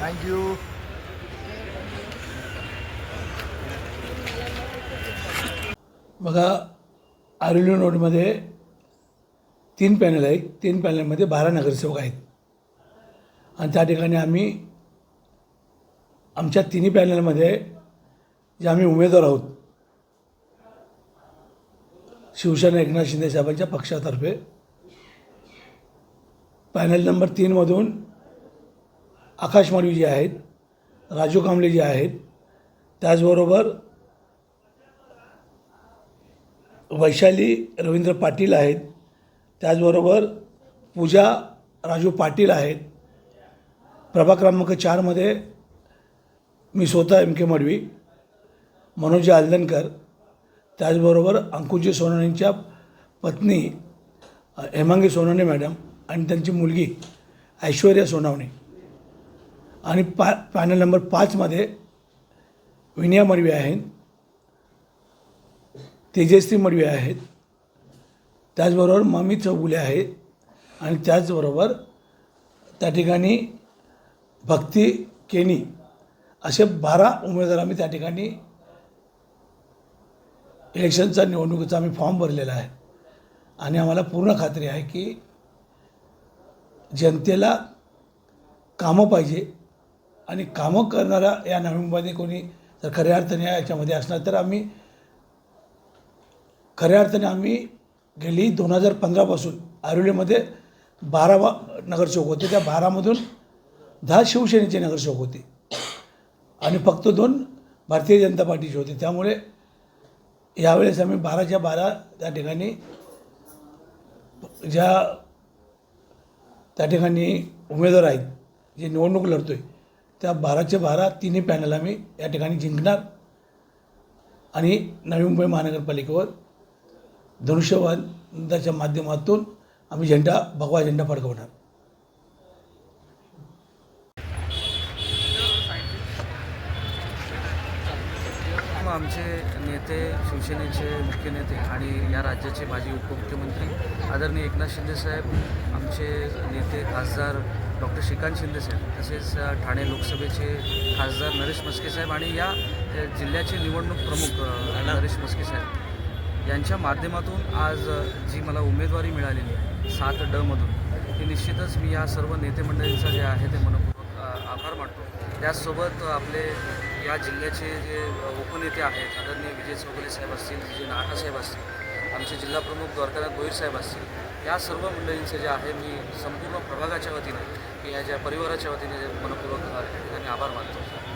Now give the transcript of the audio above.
Thank you बघा आरोली रोडमध्ये तीन panel आहेत. तीन पॅनलमध्ये बारा नगरसेवक आहेत. आणि त्या ठिकाणी आम्ही आमच्या तिन्ही पॅनलमध्ये जे आम्ही उमेदवार आहोत शिवसेना एकनाथ शिंदे साहेबांच्या पक्षातर्फे पॅनल नंबर तीनमधून आकाश माडवी जे आहेत राजू कांबळे जे आहेत त्याचबरोबर वैशाली रवींद्र पाटील आहेत त्याचबरोबर पूजा राजू पाटील आहेत. प्रभा क्रमांक चारमध्ये मी स्वतः एम के मडवी मनोज आलदनकर त्याचबरोबर अंकुजी सोनानींच्या पत्नी हेमांगी सोनाने मॅडम आणि त्यांची मुलगी ऐश्वर्या सोनावणे. आणि पा पॅनल नंबर पाचमध्ये विनया मडवी आहेत तेजस्वी मडवी आहेत त्याचबरोबर ममी चौगुले आहेत आणि त्याचबरोबर त्या ठिकाणी भक्ती केनी असे बारा उमेदवार आम्ही त्या ठिकाणी इलेक्शनचा निवडणुकीचा आम्ही फॉर्म भरलेला आहे. आणि आम्हाला पूर्ण खात्री आहे की जनतेला कामं पाहिजे आणि कामं करणारा या नवी कोणी जर खऱ्या अर्थाने याच्यामध्ये असणार तर आम्ही खऱ्या अर्थाने आम्ही गेली दोन हजार पंधरापासून आरोलीमध्ये बारा वा नगरसेवक होते. त्या बारामधून दहा शिवसेनेचे नगरसेवक होते. आणि फक्त दोन भारतीय जनता पार्टीचे होते. त्यामुळे यावेळेस आम्ही बाराच्या बारा त्या ठिकाणी ज्या त्या ठिकाणी उमेदवार आहेत जे निवडणूक लढतो आहे त्या बाराचे बारा तिन्ही पॅनल आम्ही या ठिकाणी जिंकणार. आणि नवी मुंबई महानगरपालिकेवर धनुष्यवादाच्या माध्यमातून आम्ही झेंडा भगवा झेंडा फडकवणार. मग आमचे नेते शिवसेनेचे मुख्य नेते आणि या राज्याचे माजी उपमुख्यमंत्री आदरणीय एकनाथ शिंदेसाहेब आमचे नेते खासदार डॉक्टर श्रीकांत शिंदेसाहेब तसेच ठाणे लोकसभेचे खासदार नरेश मस्के साहेब आणि या जिल्ह्याचे निवडणूक प्रमुख नरेश मस्के साहेब. यांच्या माध्यमातून आज जी मला उमेदवारी मिळालेली आहे सात डमधून ती निश्चितच मी या सर्व नेते मंडळींचा जे आहे ते मनपूर्वक आभार मानतो. त्याचसोबत आपले या जिल्ह्याचे जे उपनेते आहेत आदरणीय विजय चौगुले साहेब असतील विजय नाटा साहेब असतील आमचे जिल्हाप्रमुख द्वारकानाथ गोहीर साहेब असतील या सर्व मंडळींचं जे आहे मी संपूर्ण प्रभागाच्या वतीने मी या ज्या परिवाराच्या वतीने मनपूर्वक ठिकाणी आभार मानतो.